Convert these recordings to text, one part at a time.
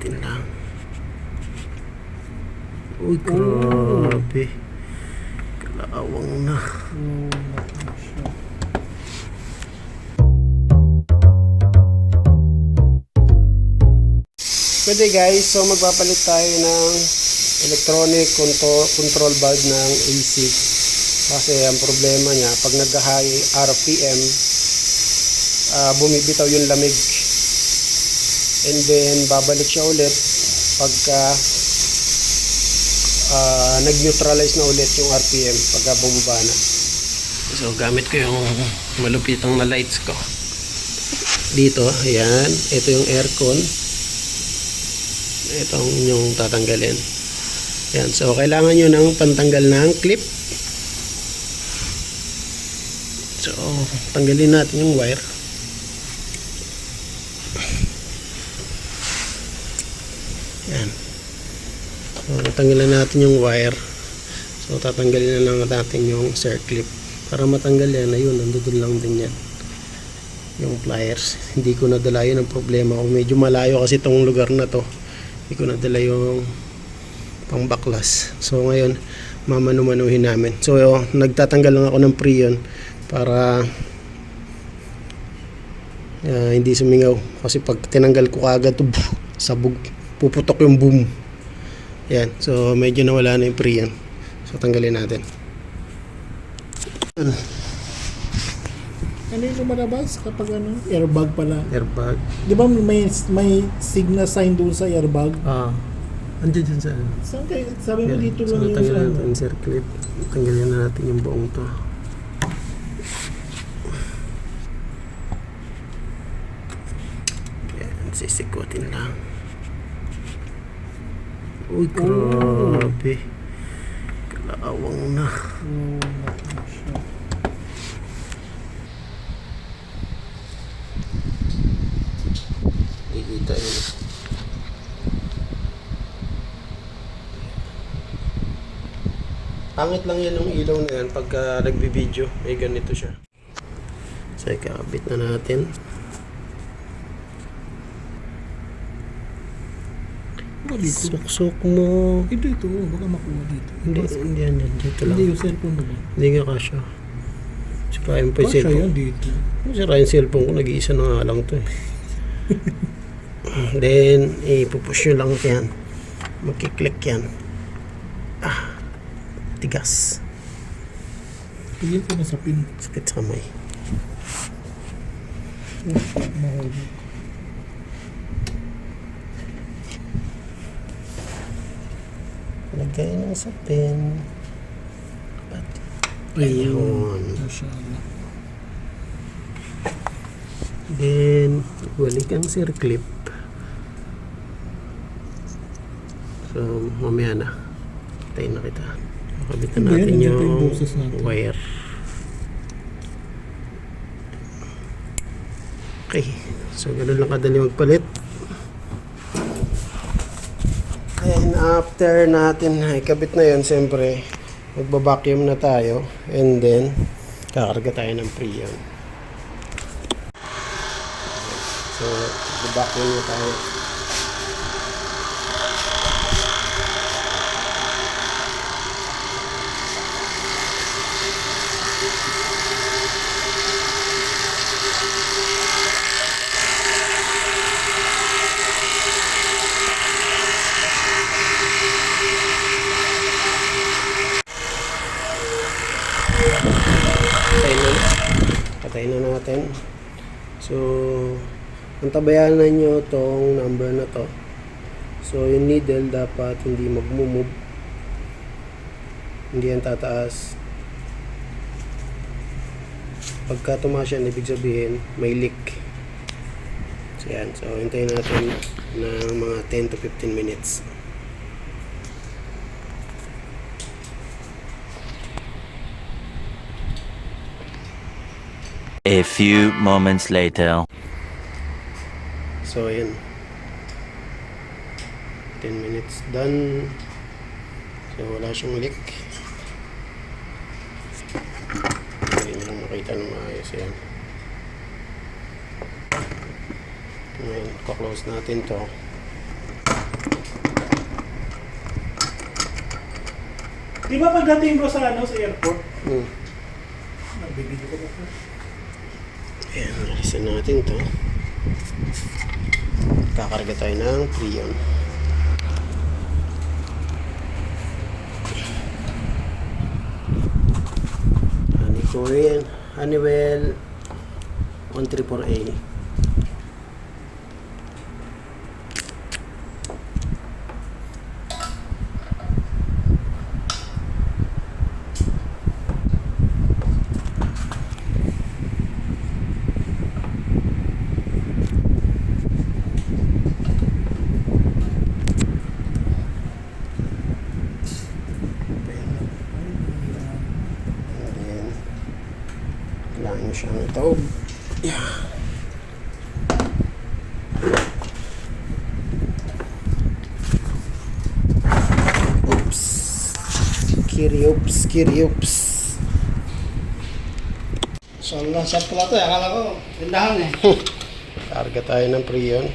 Sisikotin lang. Uy, grabe. Kalawang na. Pwede guys, so magpapalit tayo ng electronic control, control valve ng AC. Kasi ang problema niya, pag nag-high RPM, ah, bumibitaw yung lamig. And then, babalik siya ulit pagka ah, nag-neutralize na ulit yung RPM pagka bumaba na. So, gamit ko yung malupitang na lights ko. Dito, ayan. Ito yung aircon. Ito ang inyong tatanggalin. Ayan. So, kailangan nyo ng pantanggal ng clip. So, tanggalin natin yung wire. Ayan. So, tanggalan natin yung wire. So, tatanggalin na lang natin yung circlip. Para matanggal yan, ayun, nandun lang din yan. Yung pliers. Hindi ko nadala yun ang problema ko. Medyo malayo kasi itong lugar na to. Hindi ko nadala yung pang baklas. So, ngayon, mamanu-manuhin namin. So, nagtatanggal lang ako ng prion para ah, hindi sumingaw. Kasi pag tinanggal ko kagad sabog, puputok yung boom. Yan. So, medyo nawala na yung prion. So, tanggalin natin. Ano yung lumalabas kapag ano? Airbag pala. Airbag. Di ba may, may signal sign doon sa airbag? Ah. Andiyan dyan sa ano. Saan kayo? Sabi mo Yan. dito So, lang yung tanggalin sa natin yung circlip. Tanggalin na natin yung buong to. Yan, sisikutin lang. Uy, grabe. Kalawang na. Ikita yun. Pangit lang yan yung ilaw na yan pagka nagbibideo. May ganito siya. So, ikakabit na natin. Baka dito. Suksok mo. Ito ito. Baka makuha dito. Hindi, hindi yan. Dito lang. Hindi yung cellphone mo ba? Hindi nga kasha. Sirain pa yung cellphone. yan dito. Sirain yung cellphone ko. Nag-iisa na nga lang to eh. Then, ipupush nyo lang yan. Magkiklik yan. Ah, tigas. Tingin ko na sa pin. Sakit sa kamay. Mahal. Lagay ng sa pen. At, Ayun. Then, balik ang circlip. So, mamaya na. Tayo na kita. Kabitan Hindi, natin nandiyan pa yung yung boses natin. wire. Okay. So, ganun lang kadali magpalit. And after natin ikabit na yun, siyempre, magbabacuum na tayo. And then, kakarga tayo ng preon. So, magbabacuum na tayo. Patay na. Patay na natin. So, antabayanan nyo tong number na to. So, yung needle dapat hindi mag-move. Hindi yan tataas. Pagka tumaas yan, ibig sabihin, may leak. So, yan. So, hintayin natin ng mga 10 to 15 minutes. A few moments later. So, ayan. 10 minutes done. So, wala siyang leak. Hindi nyo lang makita ng maayos yan. Ngayon, kaklose natin to. Di ba pagdating bro sa, ano, sa airport? Hmm. Nagbibigyo ko ba? Ayan, alisin natin to. Kakarga tayo ng Prion. Honey Korean, Honeywell 134A. And then, kailangan nyo siyang ito. Yeah. Oops. Kiriops, kiriops. So, hanggang set ko lang to. eh. Akala ko, tindahan eh. Karga tayo ng Prion.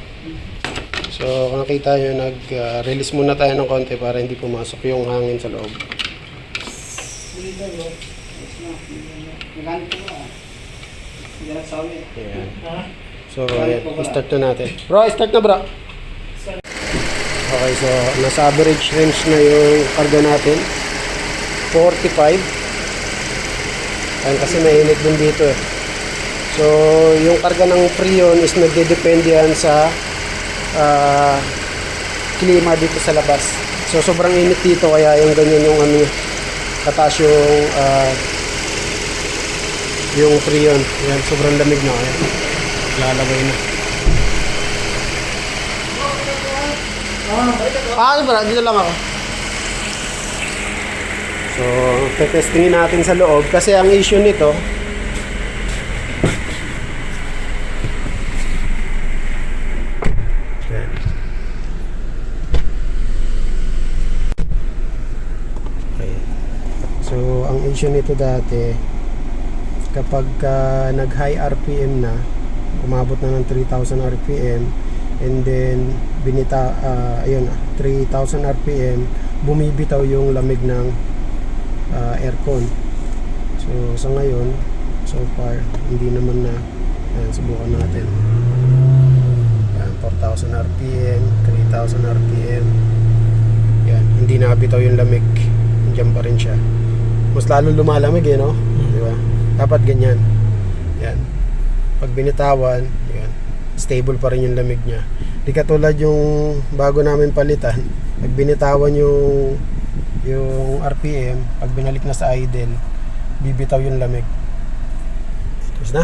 So, kung nakita nyo, nag-release muna tayo ng konti para hindi pumasok yung hangin sa loob. Dito, bro. Naganit ko ba? Ayan. So, start na natin. Bro, start na bro. Okay, so nasa average range na yung karga natin. 45. Ayan, kasi mainit din dito eh. So, yung karga ng Freon is nagdedepende yan sa ah, klima dito sa labas. So, sobrang init dito kaya yung ganyan yung ano. Kataas yung ah, yung Freon. Yan, sobrang lamig na. Ayan. Lalagay na. Ah, bro, dito lang ako. So, tetestingin natin sa loob kasi ang issue nito. Okay. So, ang issue nito dati kapag ka nag-high RPM na, umabot na ng 3,000 RPM, and then binita, ah, ayun, 3,000 RPM, bumibitaw yung lamig ng ah, aircon. So, sa ngayon, so far, hindi naman na. Ayan, subukan natin. Ayan, 4,000 RPM, 3,000 RPM. Yan, hindi nabitaw yung lamig. Diyan pa rin siya. Mas lalo lumalamig eh, no? Di ba? Dapat ganyan. Yan. Pag binitawan, yan. Stable pa rin yung lamig niya. Di katulad yung bago namin palitan, pag binitawan yung yung RPM, pag binalik na sa idle, bibitaw yung lamig. Tapos na.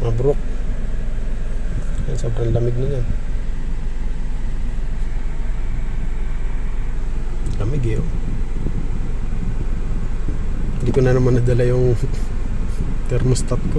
Mabrok. Yan, sobrang lamig na yan. Lamig eh. oh. Hindi ko na naman nadala yung thermostat ko.